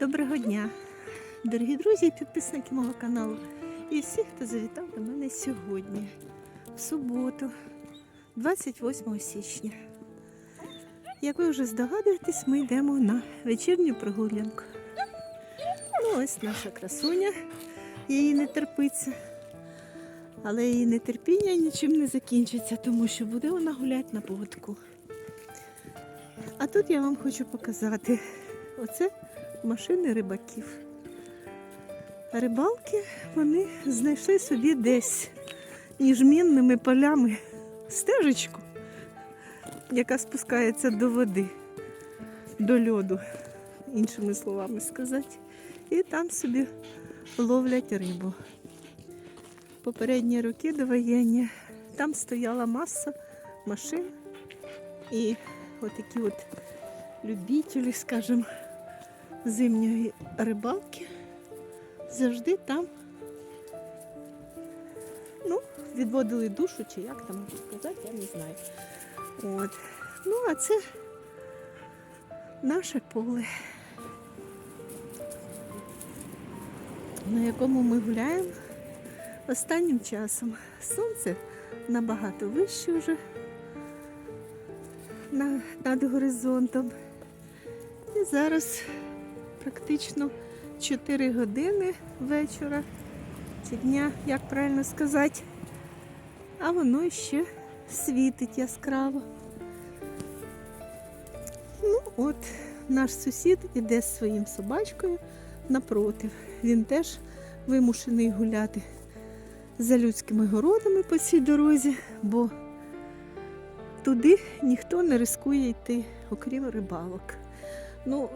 Доброго дня, дорогі друзі і підписники мого каналу. І всі, хто завітав до мене сьогодні, в суботу, 28 січня. Як ви вже здогадуєтесь, ми йдемо на вечірню прогулянку. Ну, ось наша красуня, її не терпиться. Але її нетерпіння нічим не закінчиться, тому що буде вона гуляти на поводку. А тут я вам хочу показати оце машини рибаків. Рибалки вони знайшли собі десь між мінними полями стежечку, яка спускається до води, до льоду, іншими словами сказати. І там собі ловлять рибу. Попередні роки довоєнні там стояла маса машин і отакі от любителі, скажімо, зимньої рибалки завжди там ну, відводили душу, чи як там можна сказати, я не знаю. От. Ну, а це наше поле, на якому ми гуляємо останнім часом. Сонце набагато вище вже над горизонтом. І зараз практично 4 години вечора чи дня, як правильно сказати. А воно ще світить яскраво. Ну, от наш сусід іде з своїм собачкою напротив. Він теж вимушений гуляти за людськими городами по цій дорозі, бо туди ніхто не рискує йти, окрім рибалок. Ну,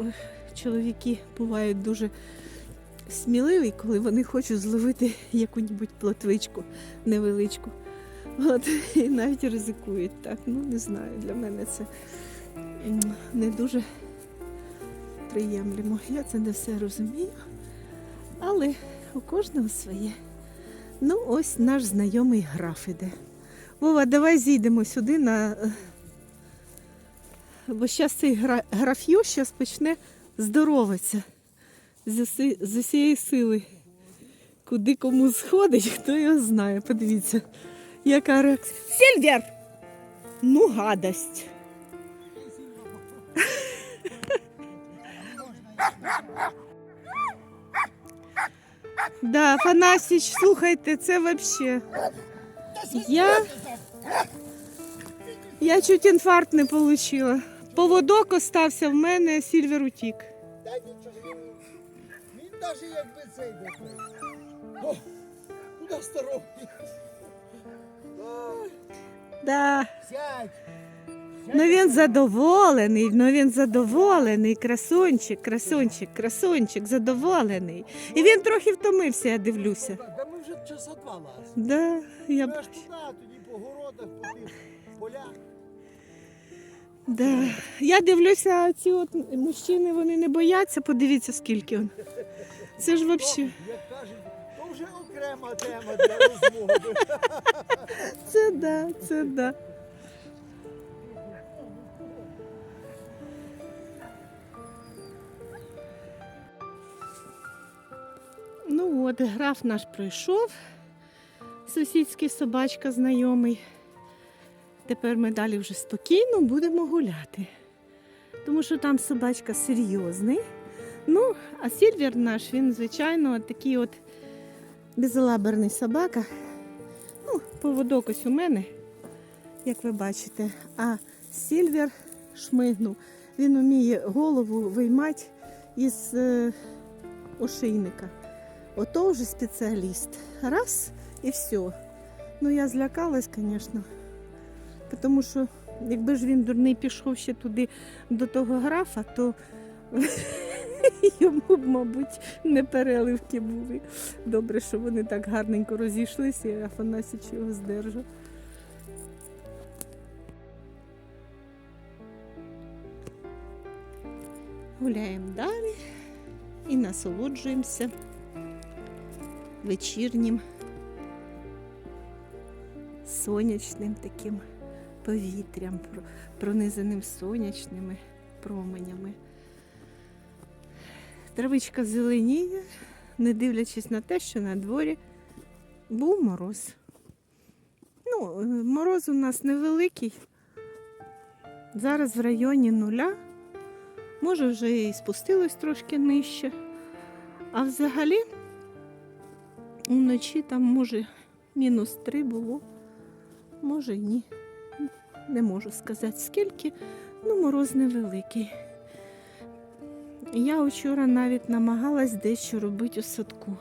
чоловіки бувають дуже сміливі, коли вони хочуть зловити яку-небудь плотвичку невеличку. От, і навіть ризикують так. Ну, не знаю, для мене це не дуже приємлемо. Я це не все розумію. Але у кожного своє. Ну, ось наш знайомий граф іде. Вова, давай зійдемо сюди на. Бо зараз цей гра... граф'ю зараз почне здороватися з, усієї сили. Куди кому сходить, хто його знає. Подивіться, яка реакція. Сільвер! Ну, гадость. Да, Фанасіч, слухайте, це вообще. Я, я чуть інфаркт не отримала. Поводок остався в мене, Сільвер утік. Та нічого, він, навіть якби цей. О, куди здоровий? Да. Сядь. Ну він задоволений, ну він задоволений, красунчик, красунчик, красунчик, задоволений. І він трохи втомився, я дивлюся. Часа два лазить. Да, я... б... аж туди, тоді по городах, по тих полях. Да. Я дивлюся, ці от мужчини вони не бояться, подивіться, скільки он. Це ж взагалі. Як кажуть, то вже окрема тема для розмови. Це да, це да. Ну от, граф наш пройшов, сусідський собачка знайомий. Тепер ми далі вже спокійно будемо гуляти. Тому що там собачка серйозний. Ну, а Сільвер наш, він, звичайно, такий от безалаберний собака. Ну, поводок ось у мене, як ви бачите. А Сільвер шмигнув. Він вміє голову виймати із е, ошейника. Ото вже спеціаліст. Раз і все. Ну я злякалась, звісно. Тому що якби ж він дурний пішов ще туди до того графа, то йому б, мабуть, не переливки були. Добре, що вони так гарненько розійшлися, і Афанасіч його здержав. Гуляємо далі і насолоджуємося вечірнім сонячним таким повітрям, про- пронизаним сонячними променями. Травичка зеленіє, не дивлячись на те, що на дворі був мороз. Ну, е, мороз у нас невеликий. Зараз в районі нуля. Може, вже і спустилось трошки нижче. А взагалі вночі там може мінус три було, може ні. Не можу сказати скільки, ну мороз невеликий. Я вчора навіть намагалась дещо робити у садку.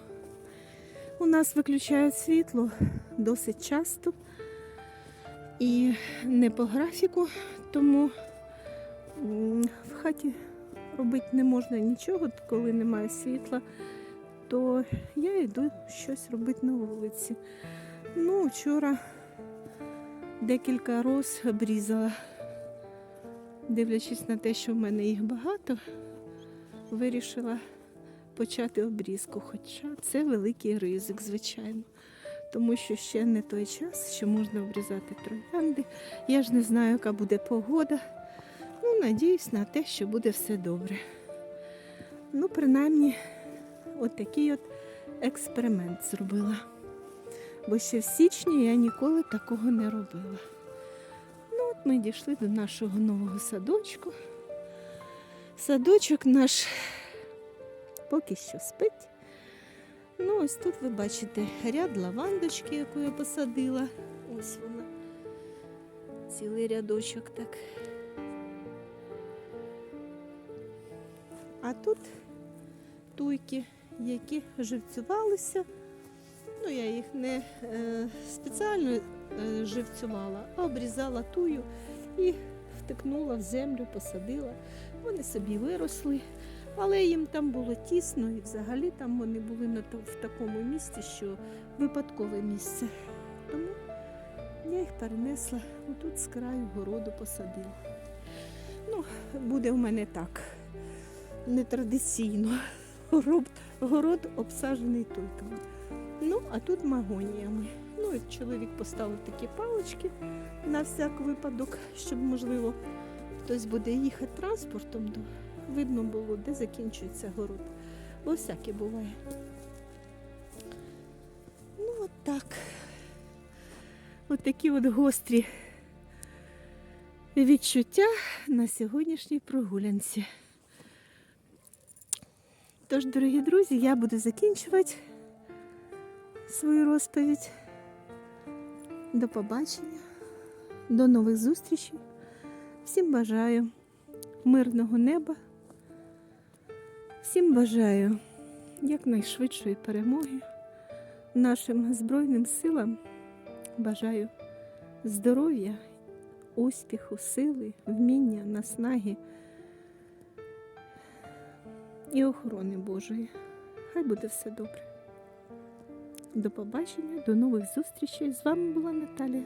У нас виключають світло досить часто і не по графіку, тому в хаті робити не можна нічого, коли немає світла, то я йду щось робити на вулиці. Ну, вчора декілька роз обрізала, дивлячись на те, що в мене їх багато, вирішила почати обрізку. Хоча це великий ризик, звичайно. Тому що ще не той час, що можна обрізати троянди. Я ж не знаю, яка буде погода. Ну, надіюсь на те, що буде все добре. Ну, принаймні, от такий от експеримент зробила. Бо ще в січні я ніколи такого не робила. Ну, от ми дійшли до нашого нового садочку. Садочок наш поки що спить. Ну, ось тут ви бачите ряд лавандочки, яку я посадила. Ось вона. Цілий рядочок так. А тут туйки, які живцювалися. Ну, я їх не е, спеціально е, живцювала, а обрізала тую і втикнула в землю, посадила. Вони собі виросли, але їм там було тісно і взагалі там вони були на в такому місці, що випадкове місце. Тому я їх перенесла отут з краю городу посадила. Ну, буде в мене так, нетрадиційно. Город, город обсаджений туйками. Ну, а тут магоніями. Ну, і чоловік поставив такі палички на всяк випадок, щоб, можливо, хтось буде їхати транспортом, то видно було, де закінчується город. Бо всяке буває. Ну, от так. От такі от гострі відчуття на сьогоднішній прогулянці. Тож, дорогі друзі, я буду закінчувати свою розповідь. До побачення, до нових зустрічей. Всім бажаю мирного неба. Всім бажаю якнайшвидшої перемоги нашим Збройним силам. Бажаю здоров'я, успіху, сили, вміння, наснаги і охорони Божої. Хай буде все добре. До побачення, до нових зустрічей. З вами була Наталія.